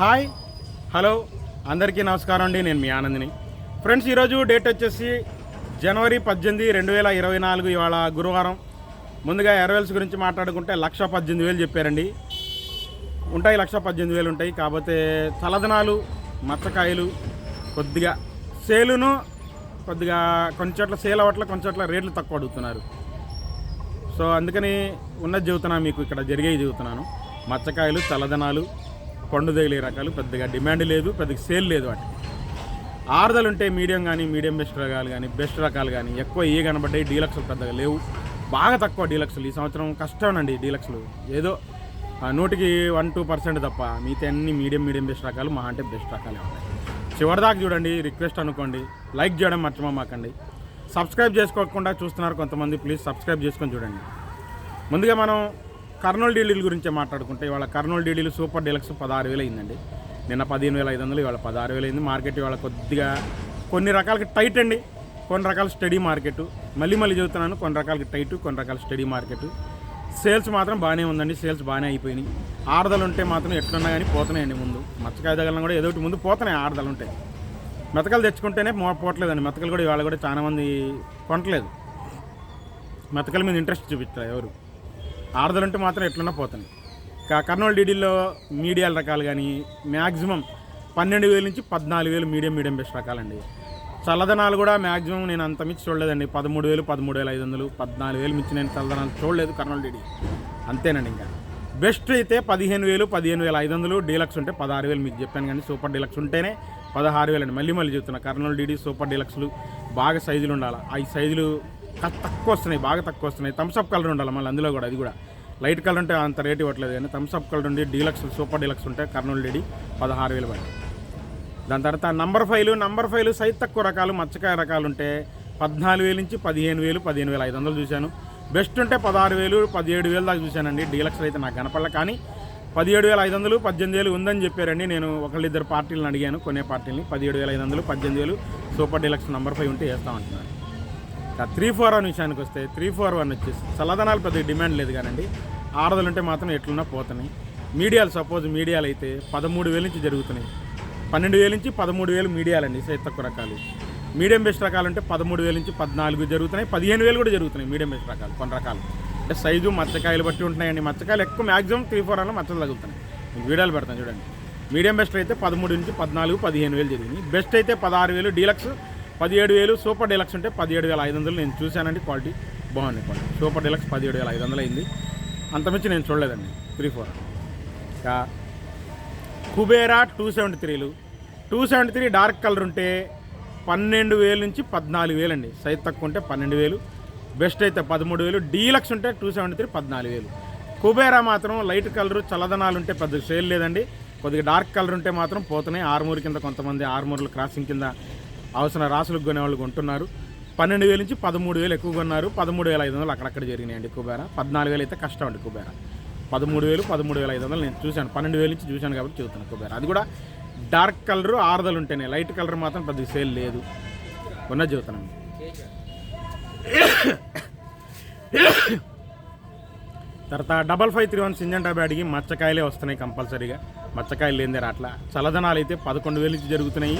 Hi hello అందరికీ నమస్కారం అండి. నేను మీ ఆనందిని. ఫ్రెండ్స్ ఈరోజు డేట్ వచ్చేసి జనవరి పద్దెనిమిది రెండు వేల ఇరవై నాలుగు ఇవాళ గురువారం. ముందుగా ఎరవెల్స్ గురించి మాట్లాడుకుంటే లక్ష పద్దెనిమిది వేలు చెప్పారండి. ఉంటాయి లక్ష పద్దెనిమిది వేలు ఉంటాయి. కాకపోతే తలదనాలు మచ్చకాయలు కొద్దిగా సేలును కొద్దిగా కొన్ని చోట్ల సేల్ అవ్వట్ల కొన్ని చోట్ల రేట్లు తక్కువ అడుగుతున్నారు. సో అందుకని ఉన్నది చెబుతున్నా మీకు ఇక్కడ జరిగేవి చెబుతున్నాను. మచ్చకాయలు చల్లదనాలు పండు తగిలే రకాలు పెద్దగా డిమాండ్ లేదు పెద్దగా సేల్ లేదు వాటికి ఆరుదలు ఉంటే మీడియం కానీ మీడియం బెస్ట్ రకాలు కానీ బెస్ట్ రకాలు కానీ ఎక్కువ ఏ కనబడ్డాయి డీలక్స్లు పెద్దగా లేవు. బాగా తక్కువ డీలక్స్లు. ఈ సంవత్సరం కష్టం అండి డీలక్స్లు. ఏదో నూటికి వన్ టూ పర్సెంట్ తప్ప మిగతా అన్ని మీడియం మీడియం బెస్ట్ రకాలు మా అంటే బెస్ట్ రకాలే ఉన్నాయి. చివరిదాకా చూడండి రిక్వెస్ట్ అనుకోండి లైక్ చేయడం మర్చిపోమాకండి సబ్స్క్రైబ్ చేసుకోకుండా చూస్తున్నారు కొంతమంది ప్లీజ్ సబ్స్క్రైబ్ చేసుకొని చూడండి. ముందుగా మనం కర్నూలు డీడీల గురించి మాట్లాడుకుంటే ఇవాళ కర్నూలు డీడీలు సూపర్ డీలక్స్ పదహారు వేలు అయిందండి. నిన్న పదిహేను వేల ఐదు వందలు ఇవాళ పదహారు వేలు అయింది. మార్కెట్ ఇవాళ కొద్దిగా కొన్ని రకాలకి టైట్ అండి. కొన్ని రకాల స్టడీ మార్కెట్. మళ్ళీ మళ్ళీ చెబుతున్నాను కొన్ని రకాలకి టైట్ కొన్ని రకాల స్టడీ మార్కెట్. సేల్స్ మాత్రం బాగానే ఉందండి. సేల్స్ బాగానే అయిపోయినాయి. ఆరుదలు ఉంటే మాత్రం ఎట్లున్నా కానీ పోతున్నాయండి ముందు. మచ్చకాయ తగలన కూడా ఏదో ఒకటి ముందు పోతున్నాయి ఆరుదలు ఉంటాయి. మెతకలు తెచ్చుకుంటేనే పోవట్లేదండి. మెతకలు కూడా ఇవాళ కూడా చాలామంది కొనట్లేదు. మెతకల మీద ఇంట్రెస్ట్ చూపించారు ఎవరు. ఆరుదలు ఉంటే మాత్రం ఎట్లన్నా పోతుంది కర్నూలు డీడీల్లో మీడియాల రకాలు కానీ మ్యాక్సిమం పన్నెండు వేల నుంచి పద్నాలుగు వేలు మీడియం మీడియం బెస్ట్ రకాలండి. చల్లదనాలు కూడా మ్యాక్సిమం నేను అంత మించి చూడలేదండి. పదమూడు వేలు పదమూడు వేల ఐదు వందలు పద్నాలుగు వేలు మించి నేను చల్లదనాలు చూడలేదు కర్నూలు డీడీ. అంతేనండి ఇంకా. బెస్ట్ అయితే పదిహేను వేలు పదిహేను వేల ఐదు వందలు డీలక్స్ ఉంటే పదహారు వేలు మీకు చెప్పాను కానీ సూపర్ డీలక్స్ ఉంటేనే పదహారు వేలు అండి మళ్ళీ మళ్ళీ చెప్తున్నా కర్నూలు డీడీ సూపర్ డీలక్స్లు బాగా సైజులు ఉండాలి. ఆ సైజులు తక్కువ వస్తున్నాయి బాగా తక్కువ వస్తున్నాయి థమ్స్అప్ కలర్ ఉండాలి మళ్ళీ అందులో కూడా అది కూడా. లైట్ కలర్ ఉంటే అంత రేట్ ఇవ్వట్లేదు కానీ థమ్స్అప్ కలర్ ఉండి డీలక్స్ సూపర్ డీలక్స్ ఉంటే కర్నూలు డీడీ పదహారు వేలు పడి దాని తర్వాత number file number file size తక్కువ రకాలు మచ్చకాయ రకాలు ఉంటే పద్నాలుగు వేలు నుంచి పదిహేను వేలు పదిహేను వేల ఐదు వందలు చూశాను. బెస్ట్ ఉంటే పదహారు వేలు పదిహేడు వేలు దాకా చూశానండి. డీలక్స్ అయితే నాకు కనపడలే కానీ పదిహేడు వేల ఐదు వందలు పద్దెనిమిది వేలు ఉందని చెప్పారండి. నేను ఒకళ్ళిద్దరు పార్టీలను అడిగాను కొనే పార్టీని పదిహేడు వేల ఐదు వందలు పద్దెనిమిది వేలు సూపర్ డీలక్స్ నంబర్ ఫైవ్ ఉంటే వేస్తామంటున్నాను త్రీ ఫోర్ వన్ విషయానికి వస్తే త్రీ ఫోర్ వన్ వచ్చేసి చల్లదనాలు పెద్ద డిమాండ్ లేదు కానండి. ఆరుదలు ఉంటే మాత్రం ఎట్లున్నా పోతున్నాయి. మీడియాలు సపోజ్ మీడియాలు అయితే పదమూడు వేల నుంచి జరుగుతున్నాయి. పన్నెండు వేల నుంచి పదమూడు వేలు మీడియాలండి సైజ్ తక్కువ రకాలు. మీడియం బెస్ట్ రకాలు అంటే పదమూడు వేల నుంచి పద్నాలుగు జరుగుతున్నాయి పదిహేను వేలు కూడా జరుగుతున్నాయి మీడియం బెస్ట్ రకాలు కొన్ని రకాలు. అంటే సైజు మచ్చకాయలు బట్టి ఉంటున్నాయండి మచ్చకాయలు ఎక్కువ మ్యాక్సిమం త్రీ ఫోర్ అన్న మచ్చలు తగులుతున్నాయి. వీడియోలు పెడతాను చూడండి. మీడియం బెస్ట్ అయితే పదమూడు నుంచి పద్నాలుగు పదిహేను వేలు జరిగింది. బెస్ట్ అయితే పదహారు వేలు డీలక్స్ పదిహేడు వేలు సూపర్ డీలక్స్ ఉంటే పదిహేడు వేల ఐదు వందలు నేను చూశానండి క్వాలిటీ. బాగుంది క్వాలిటీ. సూపర్ డీలక్స్ పదిహేడు వేల ఐదు వందలు అయింది. అంతమించి నేను చూడలేదండి. Three four. ఇంకా Kubera two seventy త్రీలు. Two seventy three dark colour ఉంటే పన్నెండు వేలు నుంచి పద్నాలుగు వేలు అండి సైజ్ తక్కువ ఉంటే పన్నెండు వేలు. బెస్ట్ అయితే పదమూడు వేలు. డీలక్స్ ఉంటే టూ సెవెంటీ త్రీ పద్నాలుగు వేలు. కుబేరా మాత్రం లైట్ కలర్ చల్లదనాలు ఉంటే పెద్ద సేల్ లేదండి. కొద్దిగా డార్క్ కలర్ ఉంటే మాత్రం పోతున్నాయి. ఆర్మూర్ కింద కొంతమంది ఆర్మూర్లు క్రాసింగ్ కింద అవసరం రాసులకు కొనేవాళ్ళు కొంటున్నారు. పన్నెండు వేల నుంచి పదమూడు వేలు ఎక్కువ కొన్నారు. పదమూడు వేల ఐదు వందలు అక్కడక్కడ జరిగినాయండి కుబేర. పద్నాలుగు వేలు అయితే కష్టం అండి కుబేర. పదమూడు వేలు పదమూడు వేల ఐదు వందలు నేను చూశాను. పన్నెండు వేలు నుంచి చూశాను కాబట్టి చెబుతాను కుబేరా. అది కూడా డార్క్ కలర్ ఆరుదలు ఉంటేనే. లైట్ కలర్ మాత్రం పెద్ద సేల్ లేదు. ఉన్న చూస్తానండి తర్వాత double five three one Syngenta బ్యాడ్కి మచ్చకాయలే వస్తున్నాయి కంపల్సరీగా. మచ్చకాయలు లేనిదే రాట్లా చల్లదనాలు అయితే పదకొండు వేలు నుంచి జరుగుతున్నాయి.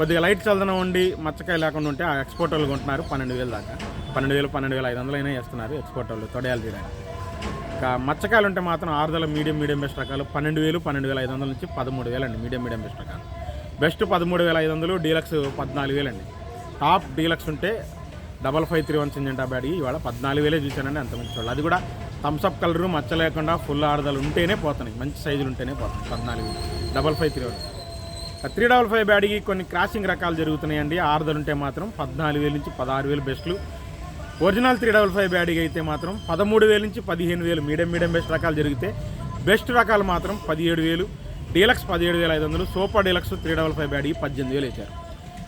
కొద్దిగా లైట్ చల్లదనం ఉండి మచ్చకాయ లేకుండా ఉంటే ఆ ఎక్స్పోర్ట్ వాళ్ళు కొంటున్నారు పన్నెండు వేలు దాకా. పన్నెండు వేలు పన్నెండు వేల ఐదు వందలు అయినా వేస్తున్నారు ఎక్స్పోర్ట్ వాళ్ళు తొడయాలు తీయడానికి. ఇంకా మచ్చకాయలు ఉంటే మాత్రం ఆరుదల మీడియం మీడియం బెస్ట్ రకాలు. పన్నెండు వేలు పన్నెండు వేల ఐదు వందల నుంచి పదమూడు వేలు అండి మీడియం మీడియం బెస్ట్ రకాలు. బెస్ట్ పదమూడు వేల ఐదు వందలు డీలక్స్ పద్నాలుగు వేలు అండి టాప్ డీలక్స్ ఉంటే double five three one Syngenta bad ఇవాళ పద్నాలుగు వేలే చూశానండి అంత మంచి వాళ్ళు. అది కూడా థమ్స్అప్ కలరు మచ్చ లేకుండా ఫుల్ ఆరుదలు ఉంటేనే పోతున్నాయి. మంచి సైజులు ఉంటేనే పోతున్నాయి. పద్నాలుగు వేలు. Double five three one three double five బ్యాడ్కి కొన్ని క్రాసింగ్ రకాలు జరుగుతున్నాయండి. ఆరుదలు ఉంటే మాత్రం పద్నాలుగు వేలు నుంచి పదహారు వేలు బెస్ట్లు. ఒరిజినల్ త్రీ డబల్ ఫైవ్ బ్యాడ్కి అయితే మాత్రం పదమూడు వేలు నుంచి పదిహేను వేలు మీడియం మీడియం బెస్ట్ రకాలు జరిగితే బెస్ట్ రకాలు మాత్రం పదిహేడు వేలు డీలక్స్ పదిహేడు వేల ఐదు వందలు super deluxe three double five బ్యాడ్కి పద్దెనిమిది వేలు వేశారు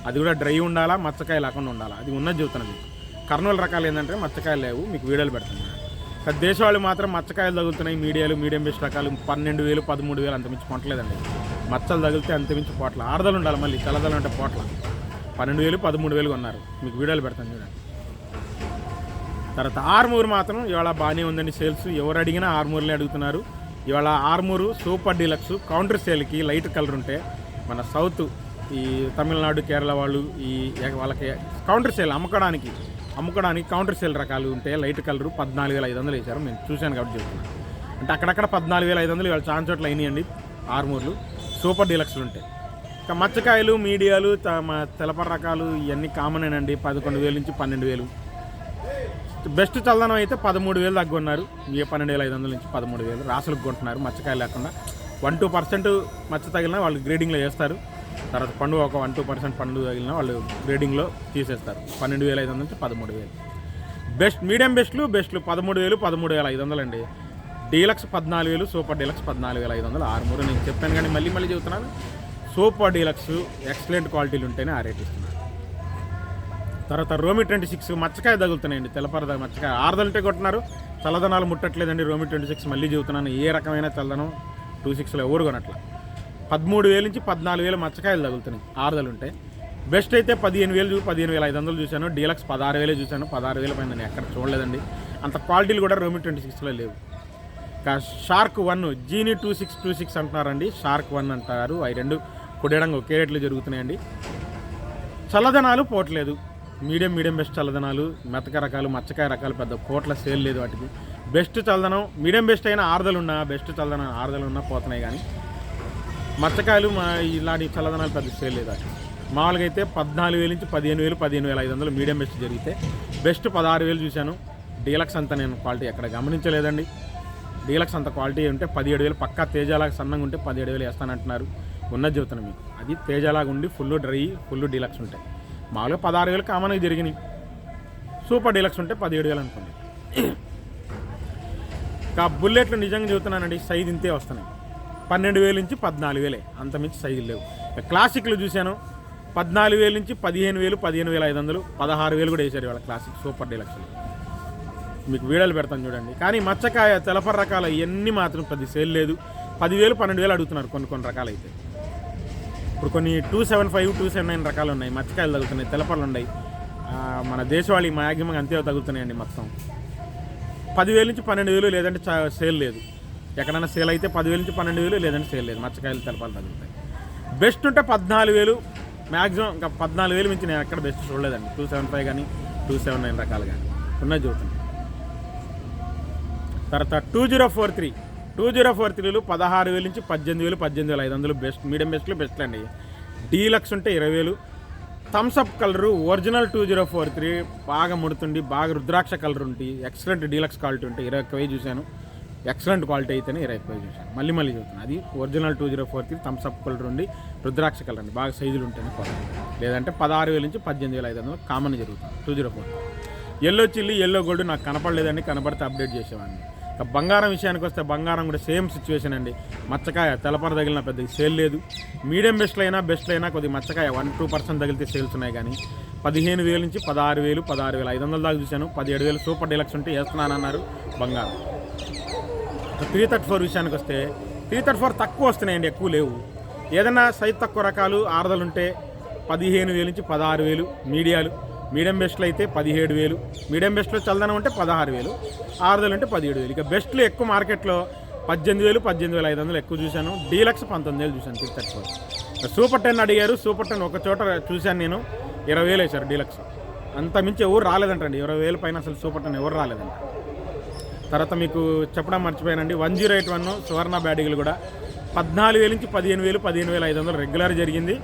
అది కూడా డ్రై ఉండాలా మచ్చకాయ లేకుండా ఉండాలా? అది ఉన్నది చెబుతాను మీకు. కర్నూలు రకాలు ఏంటంటే మచ్చకాయలు లేవు మీకు వీడియోలు పెడుతున్నాను దేశవాళ్ళు మాత్రం మచ్చకాయలు తగులుతున్నాయి మీడియాలు మీడియం బెస్ట్ రకాలు పన్నెండు వేలు పదమూడు వేలు అంతమించి కొంటలేదండి మచ్చలు తగిలితే అంతమించి పోట్ల. ఆరుదలు ఉండాలి మళ్ళీ. చల్లదలు అంటే పోట్ల. పన్నెండు వేలు పదమూడు వేలు కొన్నారు. మీకు వీడియోలు పెడతాను చూడండి. తర్వాత ఆర్మూర్ మాత్రం ఇవాళ బాగానే ఉందండి సేల్స్. ఎవరు అడిగినా ఆర్మూర్లే అడుగుతున్నారు. ఇవాళ ఆర్మూరు సూపర్ డీలక్స్ కౌంటర్ సేల్కి లైట్ కలర్ ఉంటే మన సౌత్ ఈ తమిళనాడు కేరళ వాళ్ళు ఈ వాళ్ళకి కౌంటర్ సేల్ అమ్ముకోవడానికి అమ్ముకోవడానికి కౌంటర్ సేల్ రకాలు ఉంటే లైట్ కలర్ పద్నాలుగు వేల ఐదు వందలు వేశారు. నేను చూశాను కాబట్టి చెప్తున్నాను అంటే అక్కడక్కడ పద్నాలుగు వేల ఐదు వందలు ఇవాళ చాలా చోట్ల అయినాయండి ఆర్మూర్లు. సూపర్ డీలక్స్లు ఉంటాయి. ఇంకా మచ్చకాయలు మీడియాలు త- మ- రకాలు ఇవన్నీ కామనేనండి పదకొండు వేలు నుంచి పన్నెండు వేలు. బెస్ట్ చల్దనం అయితే పదమూడు వేలు తగ్గున్నారు కొన్నారు. ఏ పన్నెండు వేల ఐదు వందల నుంచి పదమూడు వేలు. రాసులకు కొంటున్నారు మచ్చకాయలు లేకుండా. వన్ టూ పర్సెంట్ మచ్చ తగిలిన వాళ్ళు గ్రేడింగ్లో వేస్తారు. తర్వాత పండు ఒక వన్ టూ పర్సెంట్ పండు తగిలిన వాళ్ళు గ్రేడింగ్లో తీసేస్తారు. పన్నెండు వేల ఐదు వందల నుంచి పదమూడు వేలు. బెస్ట్ మీడియం బెస్ట్లు బెస్ట్లు పదమూడు వేలు పదమూడు వేల ఐదు వందలు అండి డీలక్స్ పద్నాలుగు వేలు సూపర్ డీలక్స్ పద్నాలుగు వేల ఐదు వందలు ఆరుమూరు. నేను చెప్పాను కానీ మళ్ళీ మళ్ళీ చెబుతున్నాను. సూపర్ డీలక్స్ ఎక్సలెంట్ క్వాలిటీలు ఉంటేనే ఆ రేట్ ఇస్తున్నాను తర్వాత రోమి ట్వంటీ సిక్స్ మచ్చకాయ తగులుతున్నాయండి. తెల్లపరద మచ్చకాయ ఆరుదలంటే కొట్టినారు. చల్లదనాలు ముట్టట్లేదండి. రోమి ట్వంటీ సిక్స్ మళ్ళీ చెబుతున్నాను. ఏ రకమైన చల్లదనం టూ సిక్స్లో ఎవరు కొనట్ల. పదమూడు వేల నుంచి పద్నాలుగు వేలు మచ్చకాయలు తగులుతున్నాయి. ఆరుదలు ఉంటాయి బెస్ట్ అయితే పదిహేను వేలు చూ- పదిహేను వేల ఐదు వందలు చూశాను. డీలక్స్ పదహారు వేలే చూశాను. పదహారు వేల పైన నేను ఎక్కడ చూడలేదండి. అంత క్వాలిటీలు కూడా రోమి ట్వంటీ సిక్స్లో లేవు. షార్క్ వన్ జీని టూ సిక్స్ టూ సిక్స్ అంటున్నారండి. షార్క్ వన్ అంటారు. అవి రెండు కొట్టేయడం ఒకే రేట్లు జరుగుతున్నాయండి. చల్లదనాలు పోవట్లేదు. మీడియం మీడియం బెస్ట్ చల్లదనాలు మెత్తక రకాలు మచ్చకాయ రకాలు పెద్ద కోట్ల సేల్ లేదు వాటికి. బెస్ట్ చల్లదనం మీడియం బెస్ట్ అయినా ఆరుదలు ఉన్నా బెస్ట్ చల్లదనం ఆరుదలు ఉన్నా పోతున్నాయి కానీ మచ్చకాయలు మా ఇలాంటి చల్లదనాలు పెద్ద సేల్ లేదు వాటికి. మామూలుగా అయితే పద్నాలుగు వేల నుంచి పదిహేను వేలు పదిహేను వేల ఐదు వందలు మీడియం బెస్ట్ జరిగితే బెస్ట్ పదహారు వేలు చూశాను. డీలక్స్ అంతా నేను క్వాలిటీ ఎక్కడ గమనించలేదండి. డీలక్స్ అంత క్వాలిటీ ఉంటే పదిహేడు వేలు పక్కా తేజాలాగా సన్నంగా ఉంటే పదిహేడు వేలు వేస్తానంటున్నారు ఉన్నది చెబుతున్నాను మీకు. అది తేజలాగా ఉండి ఫుల్ డ్రై ఫుల్ డీలక్స్ ఉంటాయి మామూలుగా పదహారు వేలు కామన్గా జరిగినాయి. సూపర్ డీలక్స్ ఉంటే పదిహేడు వేలు అనుకోండి. ఇంకా బుల్లెట్లు నిజంగా చెబుతున్నానండి సైజు ఇంతే వస్తున్నాయి. పన్నెండు వేలు నుంచి పద్నాలుగు వేలే. అంతమించి సైజులు లేవు. ఇక క్లాసిక్లు చూశాను. పద్నాలుగు వేలు నుంచి పదిహేను వేలు పదిహేను వేల ఐదు వందలు పదహారు వేలు కూడా వేశారు ఇవాళ క్లాసిక్ సూపర్ డీలక్స్లు. మీకు వీడియోలు పెడతాను చూడండి. కానీ మచ్చకాయ తెలపర రకాల ఇవన్నీ మాత్రం పది సేల్ లేదు. పదివేలు పన్నెండు వేలు అడుగుతున్నారు కొన్ని కొన్ని రకాలు అయితే ఇప్పుడు కొన్ని two seven five two seven nine రకాలు ఉన్నాయి. మచ్చకాయలు తగ్గుతున్నాయి తెలపర్లు ఉన్నాయి. మన దేశవాళీ మ్యాక్సిమం అంతే తగ్గుతున్నాయండి మొత్తం. పదివేలు నుంచి పన్నెండు వేలు లేదంటే చా- సేల్ లేదు. ఎక్కడైనా సేల్ అయితే పదివేలు నుంచి పన్నెండు వేలు లేదంటే సేల్ లేదు. మచ్చకాయలు తెలపాలు తగ్గుతాయి బెస్ట్ ఉంటే పద్నాలుగు వేలు మ్యాక్సిమం ఇంకా పద్నాలుగు వేలు మించి నేను ఎక్కడ బెస్ట్ చూడలేదండి. టూ సెవెన్ ఫైవ్ కానీ టూ సెవెన్ నైన్ రకాలు కానీ ఉన్నది చూస్తున్నాను తర్వాత two zero four three two zero four త్రీలు పదహారు వేలు నుంచి పద్దెనిమిది వేలు పద్దెనిమిది వేల ఐదు వందలు బెస్ట్ మీడియం బెస్ట్లు బెస్ట్ అండి. డీలక్స్ ఉంటే ఇరవై వేలు. Thums Up colour original two zero four three బాగా ముడుతుండి బాగా రుద్రాక్ష కలర్ ఉండి ఎక్సలెంట్ డీలక్స్ క్వాలిటీ ఉంటే ఇరవై ఒక్క వేలు చూశాను. ఎక్సలెంట్ క్వాలిటీ అయితేనే ఇరవై ఒక్క వేలు చూశాను. మళ్ళీ మళ్ళీ చూస్తున్నాను అది original two zero four three Thums Up colour ఉండి రుద్రాక్ష కలర్ అండి బాగా సైజులు ఉంటేనే క్వాలిటీ లేదంటే పదహారు వేల నుంచి పద్దెనిమిది వేల ఐదు వందలు కామన్ జరుగుతుంది. Two zero four yellow chilli yellow gold నాకు కనపడలేదండి కనపడితే అప్డేట్ చేసేవాడిని. ఇక బంగారం విషయానికి వస్తే బంగారం కూడా సేమ్ సిచ్యువేషన్ అండి. మచ్చకాయ తెలపర తగిలిన పెద్ద సేల్ లేదు. మీడియం బెస్ట్లు అయినా బెస్ట్లు అయినా కొద్దిగా మచ్చకాయ వన్ టూ పర్సెంట్ తగిలితే సేల్స్ ఉన్నాయి కానీ పదిహేను వేలు నుంచి పదహారు వేలు పదహారు వేలు ఐదు వందల దాకా చూశాను. పదిహేడు వేలు సూపర్ డీలక్స్ ఉంటే వేస్తున్నానన్నారు బంగారం. త్రీ థర్టీ ఫోర్ విషయానికి వస్తే త్రీ థర్టీ ఫోర్ తక్కువ వస్తున్నాయండి ఎక్కువ లేవు. ఏదైనా సైజ్ తక్కువ రకాలు ఆరదలు ఉంటే పదిహేను వేలు నుంచి పదహారు వేలు మీడియాలు. మీడియం బెస్ట్లు అయితే పదిహేడు వేలు. మీడియం బెస్ట్లో చల్దనం అంటే పదహారు వేలు. ఆరుదలు అంటే పదిహేడు వేలు. ఇక బెస్ట్లు ఎక్కువ మార్కెట్లో పద్దెనిమిది వేలు పద్దెనిమిది వేల ఐదు వందలు ఎక్కువ చూశాను. డీలక్స్ పంతొమ్మిది వేలు చూశాను త్రీ థర్టీ సూపర్ టెన్ అడిగారు. సూపర్ టెన్ ఒక చోట చూశాను నేను. ఇరవై వేలు వేశారు డీలక్స్. అంత మించి ఎవరు రాలేదంటండి. ఇరవై వేల పైన అసలు సూపర్ టెన్ ఎవరు రాలేదంట. తర్వాత మీకు చెప్పడం మర్చిపోయానండి. One zero eight one Suvarna బ్యాటిగులు కూడా పద్నాలుగు వేల నుంచి పదిహేను వేలు పదిహేను వేల ఐదు వందలు రెగ్యులర్ జరిగింది.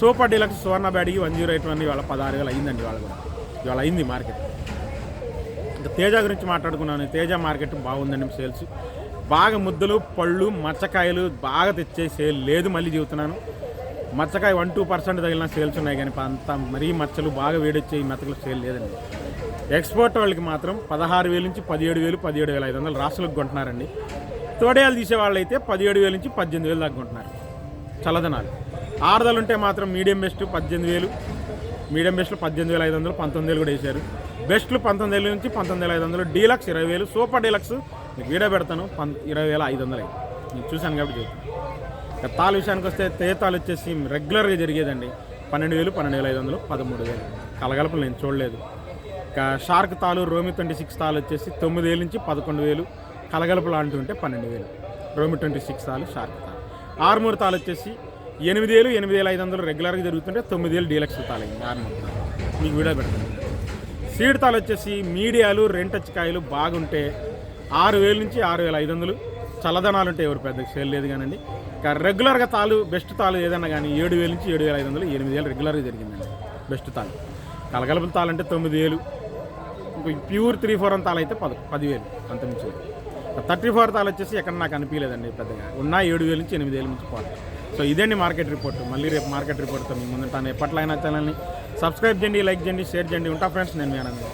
సూపర్ డీలక్స్ సువర్ణ బ్యాడ్కి వన్ జీరో ఎయిట్ వన్ ఇవాళ పదహారు వేలు అయిందండి ఇవాళ కూడా. ఇవాళ అయింది మార్కెట్. ఇంకా తేజ గురించి మాట్లాడుకున్నాను. తేజ మార్కెట్ బాగుందండి సేల్స్. బాగా ముద్దలు పళ్ళు మచ్చకాయలు బాగా తెచ్చే సేల్ లేదు మళ్ళీ చెబుతున్నాను. మచ్చకాయ వన్ టూ పర్సెంట్ తగిలిన సేల్స్ ఉన్నాయి కానీ అంత మరీ మచ్చలు బాగా వేడొచ్చే ఈ మెతకలు సేల్ లేదండి. ఎక్స్పోర్ట్ వాళ్ళకి మాత్రం పదహారు వేలు నుంచి పదిహేడు వేలు పదిహేడు వేల ఐదు వందలు రాష్ట్రాలకు కొంటున్నారండి. తోడేయాలు తీసే వాళ్ళు అయితే పదిహేడు వేలు నుంచి పద్దెనిమిది వేలు దాకా కొంటున్నారు. చల్లదనాలు. ఆరుదలు ఉంటే మాత్రం మీడియం బెస్ట్ పద్దెనిమిది వేలు. మీడియం బెస్ట్లు పద్దెనిమిది వేల ఐదు వందలు పంతొమ్మిది వేలు కూడా వేశారు. బెస్ట్లు పంతొమ్మిది వేల నుంచి పంతొమ్మిది వేల ఐదు వందలు డీలక్స్ ఇరవై వేలు సూపర్ డీలక్స్ మీకు వీడియో పెడతాను పం ఇరవై వేల ఐదు వందలు. నేను చూశాను కాబట్టి చెప్తాను. ఇక తాలు విషయానికి వస్తే తేతాలు వచ్చేసి రెగ్యులర్గా జరిగేదండి. పన్నెండు వేలు పన్నెండు వేల ఐదు వందలు పదమూడు వేలు. కలగలపలు నేను చూడలేదు. ఇక షార్క్ తాలు రోమి ట్వంటీ సిక్స్ తాలు వచ్చేసి తొమ్మిది వేలు నుంచి పదకొండు వేలు. కలగలపలు అంటుంటే ఉంటే పన్నెండు వేలు. రోమి ట్వంటీ సిక్స్ తాలు షార్క్ తాలు. ఆరుమూరు తాలు వచ్చేసి ఎనిమిది వేలు ఎనిమిది వేల ఐదు వందలు రెగ్యులర్గా జరుగుతుంటే తొమ్మిదేలు డీలక్స్ తాలైంది. మీకు వీడియో పెడతాను. సీడ్ తాలు వచ్చేసి మీడియాలు రెంటచ్చికాయలు బాగుంటే ఆరు వేల నుంచి ఆరు వేల ఐదు వందలు. చల్లదనాలు ఉంటే ఎవరు పెద్ద సేల్ లేదు కానండి. రెగ్యులర్గా తాలు బెస్ట్ తాలు ఏదన్నా కానీ ఏడు వేల నుంచి ఏడు వేల ఐదు వందలు ఎనిమిది వేలు రెగ్యులర్గా జరిగిందండి. బెస్ట్ తాలు. కలగలుపుల తాలు అంటే తొమ్మిది వేలు ప్యూర్ త్రీ ఫోర్ అని తాలు అయితే పది పదివేలు నుంచి థర్టీ ఫోర్ తాలు వచ్చేసి ఎక్కడ నాకు అనిపించలేదండి పెద్దగా. ఉన్న ఏడు వేల నుంచి ఎనిమిది వేల నుంచి పోతాయి. సో ఇదండి మార్కెట్ రిపోర్ట్. మళ్ళీ రేపు మార్కెట్ రిపోర్ట్తో మీ ముందుంటాను. ఎప్పట్లయినా ఛానల్ని సబ్స్క్రైబ్ చేయండి లైక్ చేయండి షేర్ చేయండి. ఉంటా ఫ్రెండ్స్ నేను మీ ఆనందం.